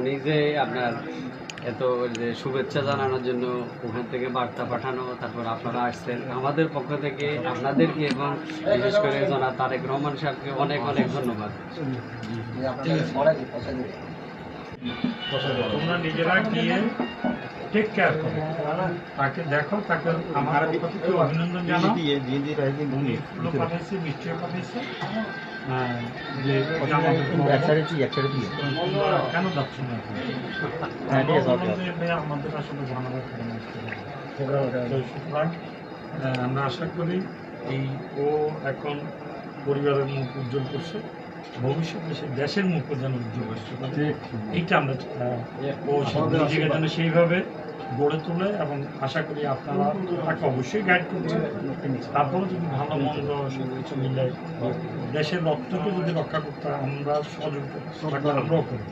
উনি যে আপনার এত যে শুভেচ্ছা জানানোর জন্য ওখান থেকে বার্তা পাঠানো তারপর আপনারা আসছেন। আমাদের পক্ষ থেকে আপনাদেরকে এবং বিশেষ করে জানা তারেক রহমান সাহেবকে অনেক অনেক ধন্যবাদ। তোমরা নিজেরা গিয়ে টেক কেয়ার করো তাকে দেখো তাকে আমার অভিনন্দন জানাও। উনি ফুলও পাঠিয়েছে মিষ্টিও পাঠিয়েছে। আহ, যে আমাদের তোমরা কেন যাচ্ছ না? এখন? আমরা বললাম যে, ভাই, আমাদের আসলে ঝামেলা সুতরাং আমরা আশা করি এই ও এখন পরিবারের মুখ উজ্জ্বল করছে। ভবিষ্যতে দেশের মুখ যেন উজ্জ্বল করছে এইটা আমরা নিজেকে যেন সেইভাবে গড়ে তোলে এবং আশা করি আপনারা তাকে অবশ্যই গাইড করছেন তারপরে যদি ভালো মন্দ সব কিছু মিলে দেশের রক্তকে যদি রক্ষা করতে হয়, আমরা সহযোগিতা আমরাও করি